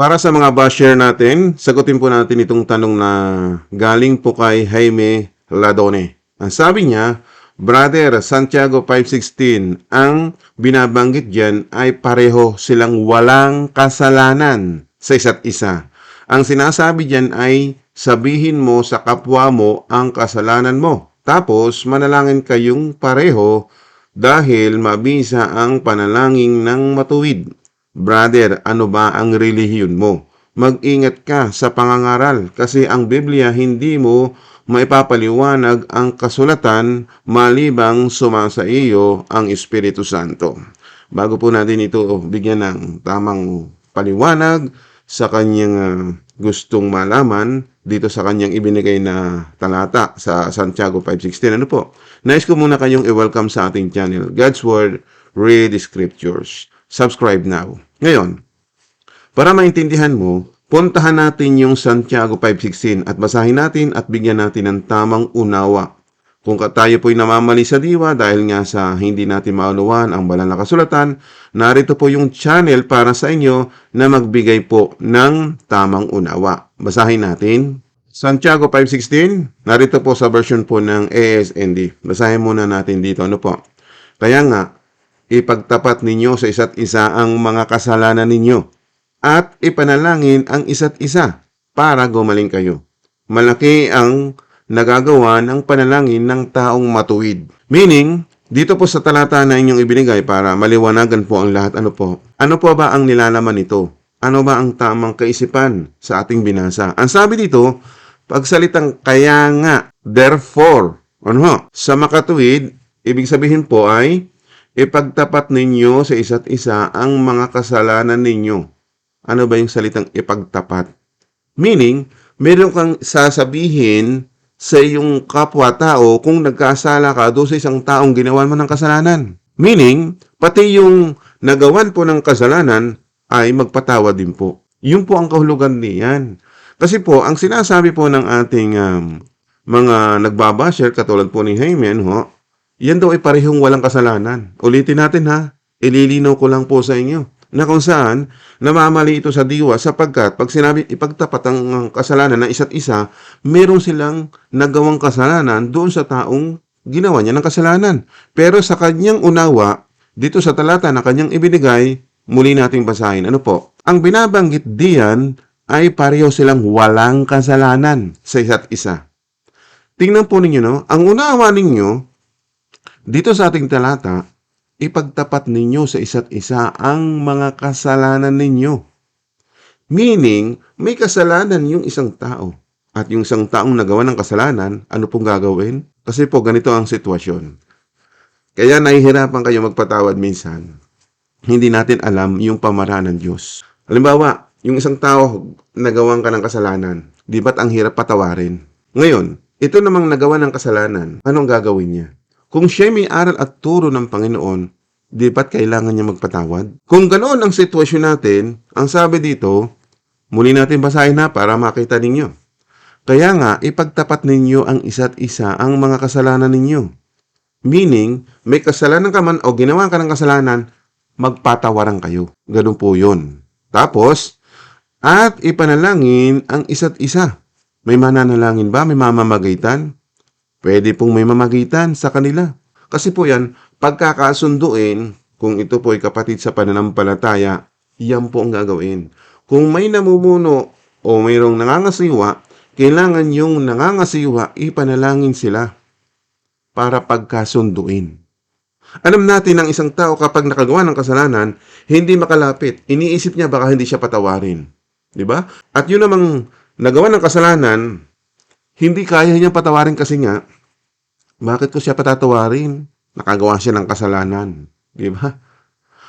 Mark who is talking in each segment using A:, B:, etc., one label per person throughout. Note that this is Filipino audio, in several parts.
A: Para sa mga basher natin, sagutin po natin itong tanong na galing po kay Jaime Ladone. Ang sabi niya, Brother, Santiago 5.16, ang binabanggit dyan ay pareho silang walang kasalanan sa isa't isa. Ang sinasabi dyan ay sabihin mo sa kapwa mo ang kasalanan mo. Tapos manalangin kayong pareho dahil mabisa ang panalangin ng matuwid. Brother, ano ba ang relihiyon mo? Mag-ingat ka sa pangangaral kasi ang Biblia hindi mo maipapaliwanag ang kasulatan malibang sumasa iyo ang Espiritu Santo. Bago po natin ito bigyan ng tamang paliwanag sa kanyang ah, gustong malaman dito sa kanyang ibinigay na talata sa Santiago 5.16. Ano po? Nais ko muna kayong i-welcome sa ating channel, God's Word, Read Scriptures. Subscribe now. Ngayon, para maintindihan mo, puntahan natin yung Santiago 5.16 at basahin natin at bigyan natin ng tamang unawa. Kung tayo po'y namamali sa diwa dahil nga sa hindi natin maunawaan ang banal na kasulatan, narito po yung channel para sa inyo na magbigay po ng tamang unawa. Basahin natin. Santiago 5.16, narito po sa version po ng ASND. Basahin muna natin dito. Ano po? Kaya nga, ipagtapat ninyo sa isa't isa ang mga kasalanan ninyo at ipanalangin ang isa't isa para gumaling kayo. Malaki ang nagagawa ng panalangin ng taong matuwid. Meaning, dito po sa talata na inyong ibinigay para maliwanagan po ang lahat, ano po? Ano po ba ang nilalaman nito? Ano ba ang tamang kaisipan sa ating binasa? Ang sabi dito, pagsalitang kaya nga, therefore, ano ho? Sa makatuwid, ibig sabihin po ay ipagtapat ninyo sa isa't isa ang mga kasalanan ninyo. Ano ba yung salitang ipagtapat? Meaning, meron kang sasabihin sa iyong kapwa-tao kung nagkasala ka doon sa isang taong ginawan mo ng kasalanan. Meaning, pati yung nagawan po ng kasalanan ay magpatawa din po. Yun po ang kahulugan niyan. Kasi po, ang sinasabi po ng ating um, mga nagbabasher, katulad po ni Jaime, ho, yan daw ay parehong walang kasalanan. Ulitin natin ha, ililinaw ko lang po sa inyo na kung saan namamali ito sa diwa sapagkat pag sinabi ipagtapat ang kasalanan ng isa't isa, meron silang nagawang kasalanan doon sa taong ginawa niya ng kasalanan. Pero sa kanyang unawa, dito sa talata na kanyang ibinigay, muli nating basahin. Ano po? Ang binabanggit diyan ay pareho silang walang kasalanan sa isa't isa. Tingnan po ninyo, no? Ang unawa ninyo, dito sa ating talata, ipagtapat ninyo sa isa't isa ang mga kasalanan ninyo. Meaning, may kasalanan yung isang tao. At yung isang taong nagawa ng kasalanan, ano pong gagawin? Kasi po, ganito ang sitwasyon. Kaya nahihirapan kayo magpatawad minsan. Hindi natin alam yung pamaraan ng Diyos. Halimbawa, yung isang tao nagawang ka ng kasalanan, di ba't ang hirap patawarin? Ngayon, ito namang nagawa ng kasalanan, anong gagawin niya? Kung siya may aral at turo ng Panginoon, di ba't kailangan niya magpatawad? Kung ganoon ang sitwasyon natin, ang sabi dito, muli natin basahin na para makita ninyo. Kaya nga, ipagtapat ninyo ang isa't isa ang mga kasalanan ninyo. Meaning, may kasalanan ka man o ginawa ka ng kasalanan, magpatawaran kayo. Ganun po yun. Tapos, at ipanalangin ang isa't isa. May mananalangin ba? May mamamagitan? Pwede pong may mamagitan sa kanila. Kasi po yan, pagkakasunduin, kung ito po ay kapatid sa pananampalataya, yan po ang gagawin. Kung may namumuno o mayroong nangangasiwa, kailangan yung nangangasiwa ipanalangin sila para pagkasunduin. Alam natin ang isang tao kapag nakagawa ng kasalanan, hindi makalapit. Iniisip niya baka hindi siya patawarin. Di ba? At yun namang nagawa ng kasalanan, hindi kaya niyang patawarin kasi nga, bakit ko siya patatawarin? Nakagawa siya ng kasalanan. Di ba?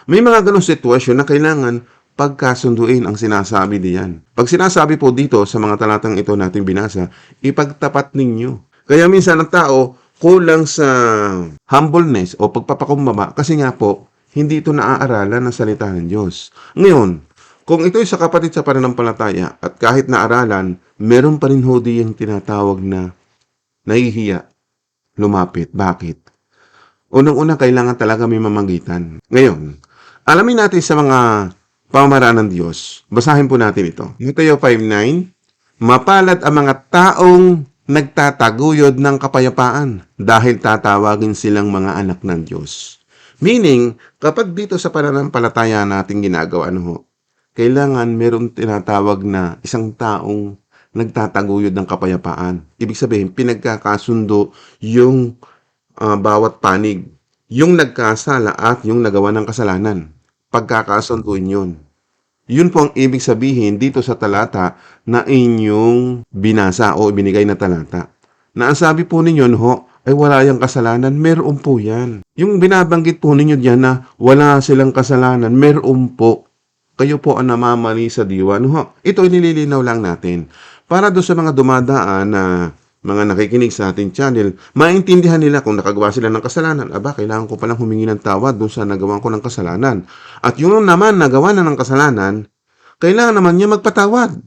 A: May mga ganong sitwasyon na kailangan pagkasunduin ang sinasabi diyan. Pag sinasabi po dito sa mga talatang ito nating binasa, ipagtapat ninyo. Kaya minsan ang tao kulang sa humbleness o pagpapakumbaba kasi nga po, hindi ito naaaralan ng salita ng Diyos. Ngayon, kung ito'y sa kapatid sa pananampalataya at kahit naaralan, meron pa rin ho yung tinatawag na nahihiya, lumapit. Bakit? Unang-una, kailangan talaga may mamagitan. Ngayon, alamin natin sa mga pamaraan ng Diyos. Basahin po natin ito. Mateo 5.9 Mapalad ang mga taong nagtataguyod ng kapayapaan dahil tatawagin silang mga anak ng Diyos. Meaning, kapag dito sa pananampalataya natin ginagawa, ano ho, kailangan meron tinatawag na isang taong nagtataguyod ng kapayapaan. Ibig sabihin, pinagkakasundo yung ah, bawat panig. Yung nagkasala at yung nagawa ng kasalanan. Pagkakasunduin yun. Yun po ang ibig sabihin dito sa talata na inyong binasa o binigay na talata. Na ang sabi po ninyo, ho, ay wala yung kasalanan, meron po yan. Yung binabanggit po ninyo diyan na wala silang kasalanan, meron po. Kayo po ang namamali sa diwa. No, ho? Ito inililinaw lang natin. Para doon sa mga dumadaan na mga nakikinig sa ating channel, maintindihan nila kung nakagawa sila ng kasalanan. Aba, kailangan ko palang humingi ng tawad doon sa nagawa ko ng kasalanan. At yung naman nagawa na ng kasalanan, kailangan naman niya magpatawad.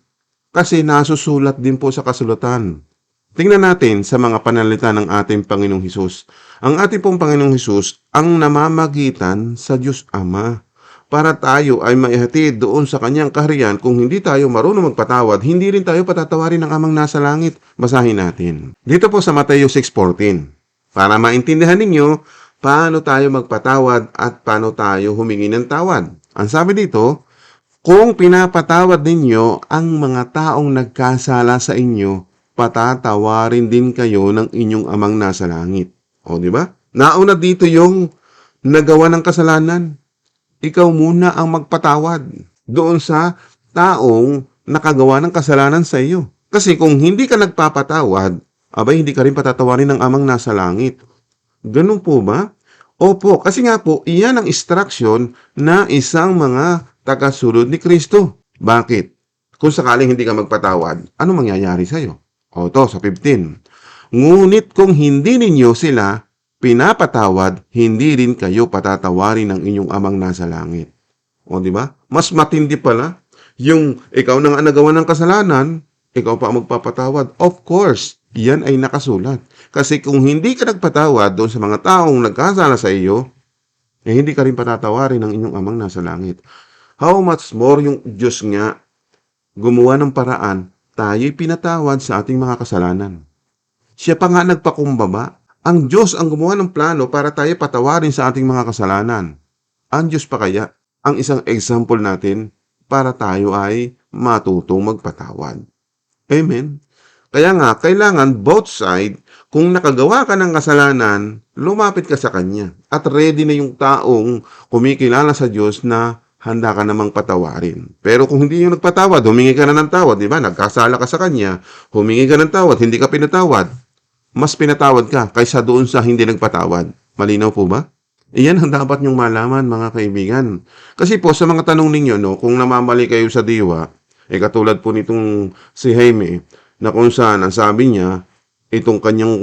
A: Kasi nasusulat din po sa kasulatan. Tingnan natin sa mga panalita ng ating Panginoong Hesus. Ang ating pong Panginoong Hesus ang namamagitan sa Diyos Ama para tayo ay maihatid doon sa kanyang kaharian kung hindi tayo marunong magpatawad, hindi rin tayo patatawarin ng amang nasa langit. Basahin natin. Dito po sa Mateo 6.14 para maintindihan ninyo paano tayo magpatawad at paano tayo humingi ng tawad. Ang sabi dito, kung pinapatawad ninyo ang mga taong nagkasala sa inyo, patatawarin din kayo ng inyong amang nasa langit. O, di ba? Nauna dito yung nagawa ng kasalanan. Ikaw muna ang magpatawad doon sa taong nakagawa ng kasalanan sa iyo. Kasi kung hindi ka nagpapatawad, abay hindi ka rin patatawarin ng amang nasa langit. Ganun po ba? Opo, kasi nga po, iyan ang instruction na isang mga tagasunod ni Kristo. Bakit? Kung sakaling hindi ka magpatawad, ano mangyayari sa'yo? O to, sa 15. Ngunit kung hindi ninyo sila pinapatawad, hindi rin kayo patatawarin ng inyong amang nasa langit. O di ba? Mas matindi pala yung ikaw nang nagawa ng kasalanan, ikaw pa magpapatawad. Of course, yan ay nakasulat. Kasi kung hindi ka nagpatawad doon sa mga taong nagkasala sa iyo, eh hindi ka rin patatawarin ng inyong amang nasa langit. How much more yung Diyos nga gumawa ng paraan, tayo'y pinatawad sa ating mga kasalanan. Siya pa nga nagpakumbaba. Ang Diyos ang gumawa ng plano para tayo patawarin sa ating mga kasalanan. Ang Diyos pa kaya ang isang example natin para tayo ay matutong magpatawad. Amen. Kaya nga, kailangan both side, kung nakagawa ka ng kasalanan, lumapit ka sa Kanya. At ready na yung taong kumikilala sa Diyos na handa ka namang patawarin. Pero kung hindi yung nagpatawad, humingi ka na ng tawad, di ba? Nagkasala ka sa Kanya, humingi ka ng tawad, hindi ka pinatawad. Mas pinatawad ka kaysa doon sa hindi nagpatawad. Malinaw po ba? Iyan ang dapat nyong malaman mga kaibigan. Kasi po sa mga tanong ninyo, no, kung namamali kayo sa diwa, eh katulad po nitong si Jaime, na kung saan ang sabi niya, itong kanyang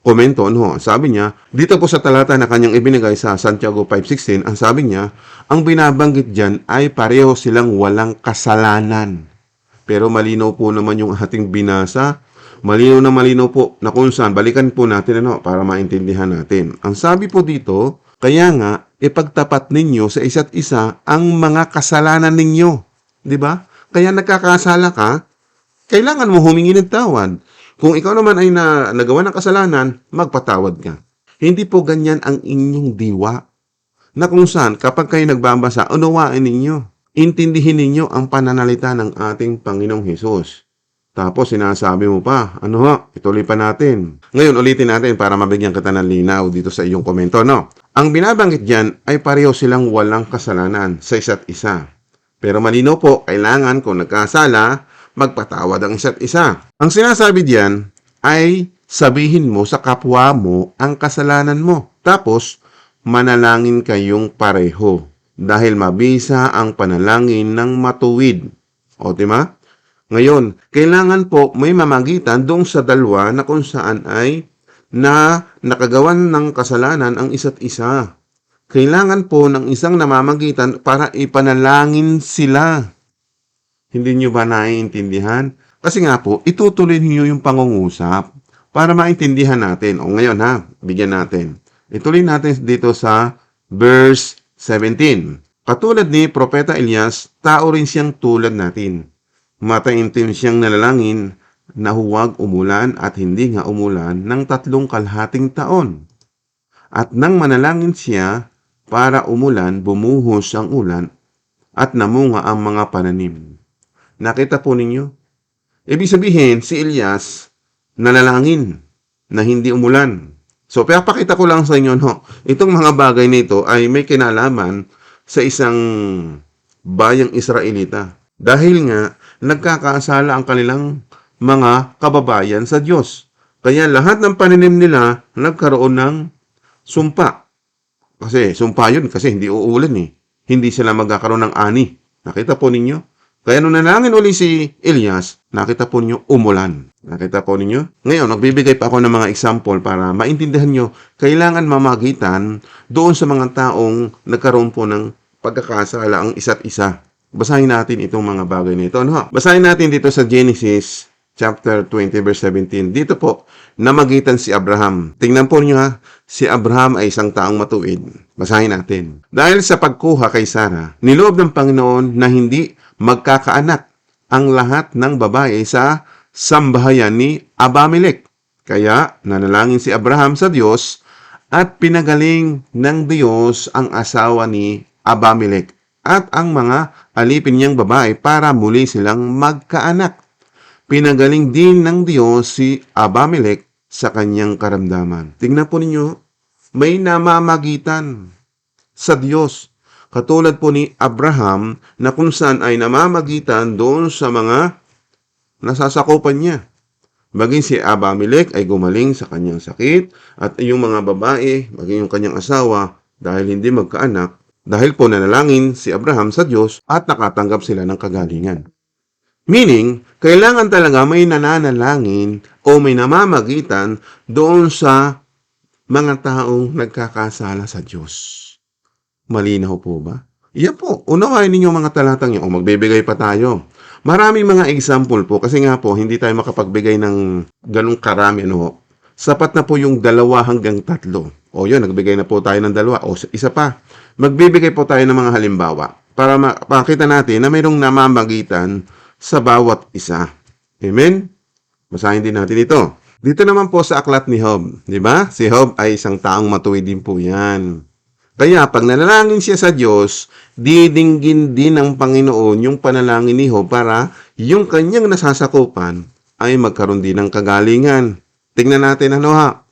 A: komento, ano, sabi niya, dito po sa talata na kanyang ibinigay sa Santiago 5.16, ang sabi niya, ang binabanggit dyan ay pareho silang walang kasalanan. Pero malinaw po naman yung ating binasa, malinaw na malinaw po na kung saan, balikan po natin ano, para maintindihan natin. Ang sabi po dito, kaya nga, ipagtapat ninyo sa isa't isa ang mga kasalanan ninyo. Di ba? Kaya nagkakasala ka, kailangan mo humingi ng tawad. Kung ikaw naman ay na, nagawa ng kasalanan, magpatawad ka. Hindi po ganyan ang inyong diwa. Na kung saan, kapag kayo nagbabasa, unawain ninyo. Intindihin ninyo ang pananalita ng ating Panginoong Hesus. Tapos sinasabi mo pa, ano ho, ituloy pa natin. Ngayon, ulitin natin para mabigyan kita ng linaw dito sa iyong komento, no? Ang binabanggit dyan ay pareho silang walang kasalanan sa isa't isa. Pero malino po, kailangan kung nagkasala, magpatawad ang isa't isa. Ang sinasabi diyan ay sabihin mo sa kapwa mo ang kasalanan mo. Tapos, manalangin kayong pareho dahil mabisa ang panalangin ng matuwid. O, di ba? Ngayon, kailangan po may mamagitan doon sa dalawa na kung saan ay na nakagawan ng kasalanan ang isa't isa. Kailangan po ng isang namamagitan para ipanalangin sila. Hindi nyo ba naiintindihan? Kasi nga po, itutuloy niyo yung pangungusap para maintindihan natin. O ngayon ha, bigyan natin. Ituloy natin dito sa verse 17. Katulad ni Propeta Elias, tao rin siyang tulad natin. Mataimtim siyang nalalangin na huwag umulan at hindi nga umulan ng tatlong kalhating taon. At nang manalangin siya para umulan, bumuhos ang ulan at namunga ang mga pananim. Nakita po ninyo? Ibig sabihin, si Elias nalalangin na hindi umulan. So, pinapakita ko lang sa inyo, no, itong mga bagay nito ay may kinalaman sa isang bayang Israelita. Dahil nga, nagkakasala ang kanilang mga kababayan sa Diyos. Kaya lahat ng paninim nila nagkaroon ng sumpa. Kasi sumpa yun kasi hindi uulan eh. Hindi sila magkakaroon ng ani. Nakita po ninyo? Kaya nung nanangin uli si Elias, nakita po ninyo umulan. Nakita po ninyo? Ngayon, nagbibigay pa ako ng mga example para maintindihan nyo, kailangan mamagitan doon sa mga taong nagkaroon po ng pagkakasala ang isa't isa. Basahin natin itong mga bagay na ito. Ano? Basahin natin dito sa Genesis chapter 20 verse 17. Dito po, namagitan si Abraham. Tingnan po niyo ha, si Abraham ay isang taong matuwid. Basahin natin. Dahil sa pagkuha kay Sarah, niloob ng Panginoon na hindi magkakaanak ang lahat ng babae sa sambahayan ni Abamelech. Kaya nanalangin si Abraham sa Diyos at pinagaling ng Diyos ang asawa ni Abamelech at ang mga alipin niyang babae para muli silang magkaanak. Pinagaling din ng Diyos si Abamelech sa kanyang karamdaman. Tingnan po ninyo, may namamagitan sa Diyos. Katulad po ni Abraham na kung saan ay namamagitan doon sa mga nasasakupan niya. Maging si Abamelech ay gumaling sa kanyang sakit at yung mga babae, maging yung kanyang asawa, dahil hindi magkaanak, dahil po nanalangin si Abraham sa Diyos at nakatanggap sila ng kagalingan. Meaning, kailangan talaga may nananalangin o may namamagitan doon sa mga taong nagkakasala sa Diyos. Malinaw po ba? Iyan po, unawain ninyo mga talatang yun. O magbibigay pa tayo. Maraming mga example po kasi nga po hindi tayo makapagbigay ng ganong karami ano. Sapat na po yung dalawa hanggang tatlo. O yun, nagbigay na po tayo ng dalawa. O isa pa, magbibigay po tayo ng mga halimbawa para makita natin na mayroong namamagitan sa bawat isa. Amen? Basahin din natin ito. Dito naman po sa aklat ni Job, di ba? Si Job ay isang taong matuwid din po yan. Kaya pag nanalangin siya sa Diyos, didinggin din ng Panginoon yung panalangin ni Job para yung kanyang nasasakupan ay magkaroon din ng kagalingan. Tingnan natin ano ha.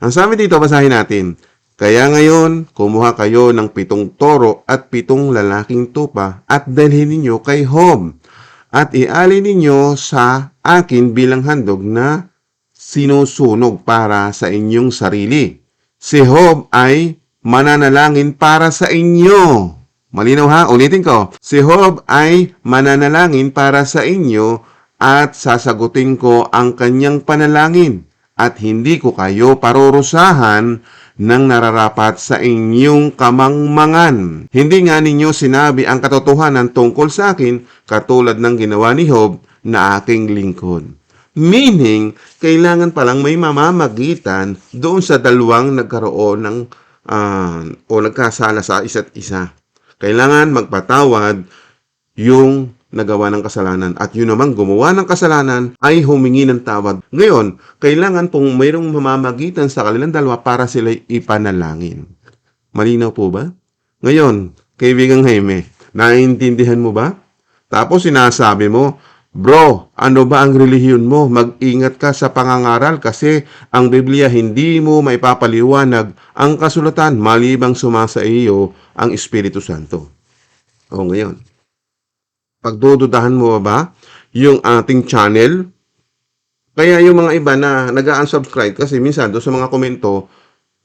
A: Ang sabi dito, basahin natin. Kaya ngayon, kumuha kayo ng pitong toro at pitong lalaking tupa at dalhin ninyo kay Job at iali ninyo sa akin bilang handog na sinusunog para sa inyong sarili. Si Job ay mananalangin para sa inyo. Malinaw ha? Ulitin ko. Si Job ay mananalangin para sa inyo at sasagutin ko ang kanyang panalangin at hindi ko kayo parurusahan ng nararapat sa inyong kamangmangan. Hindi nga ninyo sinabi ang katotohanan tungkol sa akin katulad ng ginawa ni Job na aking lingkod. Meaning, kailangan palang may mamamagitan doon sa dalawang nagkaroon ng ah, o nagkasala sa isa't isa. Kailangan magpatawad yung nagawa ng kasalanan at yun naman gumawa ng kasalanan ay humingi ng tawad. Ngayon, kailangan pong mayroong mamamagitan sa kanilang dalawa para sila ipanalangin. Malinaw po ba? Ngayon, kaibigang Jaime, naiintindihan mo ba? Tapos sinasabi mo, Bro, ano ba ang relihiyon mo? Mag-ingat ka sa pangangaral kasi ang Biblia hindi mo maipapaliwanag ang kasulatan malibang sumasa iyo ang Espiritu Santo. O ngayon, pagdududahan mo ba yung ating channel? Kaya yung mga iba na nag-unsubscribe kasi minsan doon sa mga komento,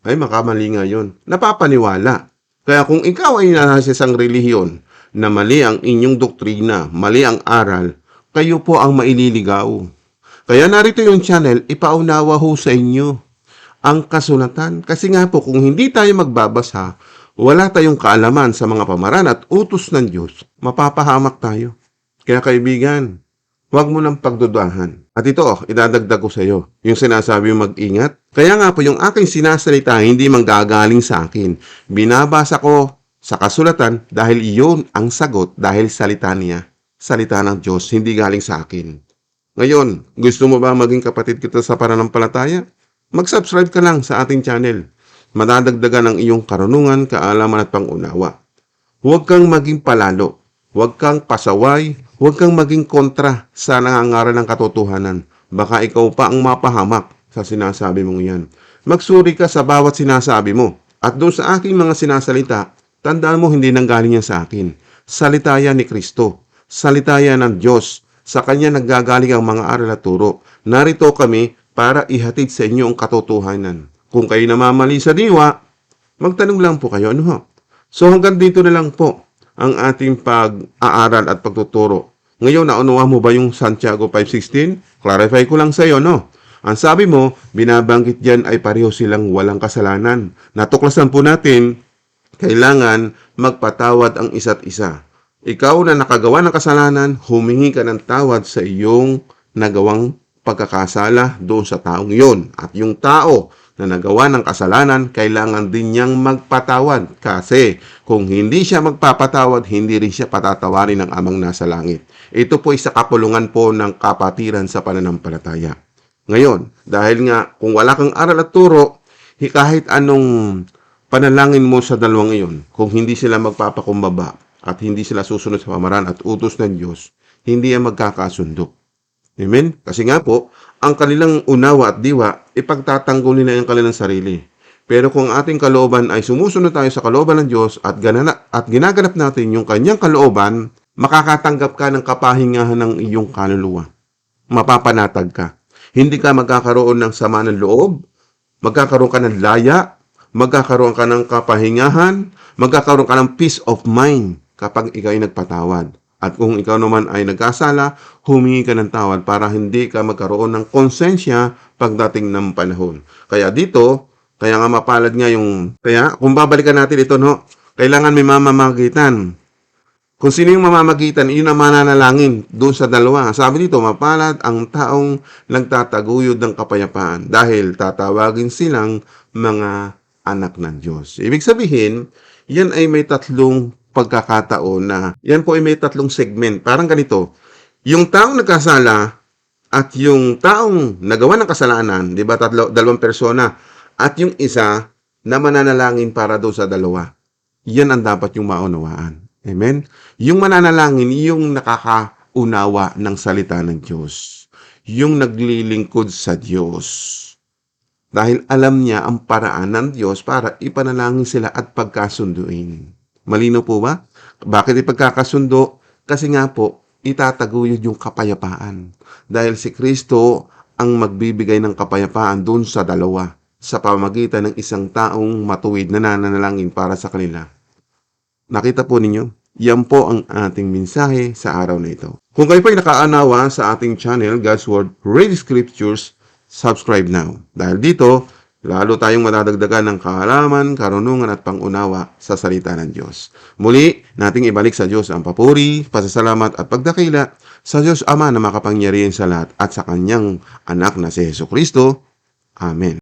A: ay makamali nga yun. Napapaniwala. Kaya kung ikaw ay nasa isang relihiyon na mali ang inyong doktrina, mali ang aral, kayo po ang maililigaw. Kaya narito yung channel, ipaunawa ho sa inyo ang kasulatan. Kasi nga po, kung hindi tayo magbabasa, wala tayong kaalaman sa mga pamaran at utos ng Diyos, mapapahamak tayo. Kaya kaibigan, huwag mo nang pagdudahan. At ito, idadagdag ko sa iyo, yung sinasabi yung mag-ingat. Kaya nga po, yung aking sinasalita, hindi manggagaling sa akin. Binabasa ko sa kasulatan dahil iyon ang sagot dahil salita niya. Salita ng Diyos, hindi galing sa akin. Ngayon, gusto mo ba maging kapatid kita sa pananampalataya? Mag-subscribe ka lang sa ating channel. Madadagdagan ang iyong karunungan, kaalaman at pangunawa. Huwag kang maging palalo. Huwag kang pasaway. Huwag kang maging kontra sa nangangaral ng katotohanan. Baka ikaw pa ang mapahamak sa sinasabi mong yan. Magsuri ka sa bawat sinasabi mo. At doon sa aking mga sinasalita, tandaan mo hindi nanggaling yan sa akin. Salita yan ni Kristo. Salita yan ng Diyos. Sa Kanya naggagaling ang mga aral at turo. Narito kami para ihatid sa inyo ang katotohanan. Kung kayo namamali sa diwa, magtanong lang po kayo, ano ho? So hanggang dito na lang po ang ating pag-aaral at pagtuturo. Ngayon, naunawa mo ba yung Santiago 5.16? Clarify ko lang sa iyo, no? Ang sabi mo, binabanggit diyan ay pareho silang walang kasalanan. Natuklasan po natin, kailangan magpatawad ang isa't isa. Ikaw na nakagawa ng kasalanan, humingi ka ng tawad sa iyong nagawang pagkakasala doon sa taong iyon. At yung tao na nagawa ng kasalanan, kailangan din niyang magpatawad. Kasi kung hindi siya magpapatawad, hindi rin siya patatawarin ng amang nasa langit. Ito po ay sa kapulungan po ng kapatiran sa pananampalataya. Ngayon, dahil nga kung wala kang aral at turo, hi- kahit anong panalangin mo sa dalawang iyon, kung hindi sila magpapakumbaba at hindi sila susunod sa pamaran at utos ng Diyos, hindi yan magkakasundo. Amen? Kasi nga po, ang kanilang unawa at diwa, ipagtatanggol nila ang kanilang sarili. Pero kung ating kalooban ay sumusunod tayo sa kalooban ng Diyos at, ganana, at ginaganap natin yung kanyang kalooban, makakatanggap ka ng kapahingahan ng iyong kaluluwa. Mapapanatag ka. Hindi ka magkakaroon ng sama ng loob, magkakaroon ka ng laya, magkakaroon ka ng kapahingahan, magkakaroon ka ng peace of mind kapag ikaw ay nagpatawad. At kung ikaw naman ay nagkasala, humingi ka ng tawad para hindi ka magkaroon ng konsensya pagdating ng panahon. Kaya dito, kaya nga mapalad nga yung... Kaya kung babalikan natin ito, no, kailangan may mamamagitan. Kung sino yung mamamagitan, yun ang mananalangin doon sa dalawa. Sabi dito, mapalad ang taong nagtataguyod ng kapayapaan dahil tatawagin silang mga anak ng Diyos. Ibig sabihin, yan ay may tatlong pagkakataon na, yan po ay may tatlong segment. Parang ganito, yung taong nagkasala at yung taong nagawa ng kasalanan, di ba, tatlo, dalawang persona, at yung isa na mananalangin para doon sa dalawa. Yan ang dapat yung maunawaan. Amen? Yung mananalangin, yung nakakaunawa ng salita ng Diyos. Yung naglilingkod sa Diyos. Dahil alam niya ang paraan ng Diyos para ipanalangin sila at pagkasunduin. Malino po ba? Bakit ipagkakasundo? Kasi nga po, itataguyod yung kapayapaan. Dahil si Kristo ang magbibigay ng kapayapaan doon sa dalawa sa pamagitan ng isang taong matuwid na nananalangin para sa kanila. Nakita po ninyo? Yan po ang ating mensahe sa araw na ito. Kung kayo po ay nakaanawa sa ating channel, God's Word, Read Scriptures, subscribe now. Dahil dito, lalo tayong madadagdagan ng kaalaman, karunungan at pangunawa sa salita ng Diyos. Muli, nating ibalik sa Diyos ang papuri, pasasalamat at pagdakila sa Diyos Ama na makapangyarihan sa lahat at sa Kanyang anak na si Yesu Kristo. Amen.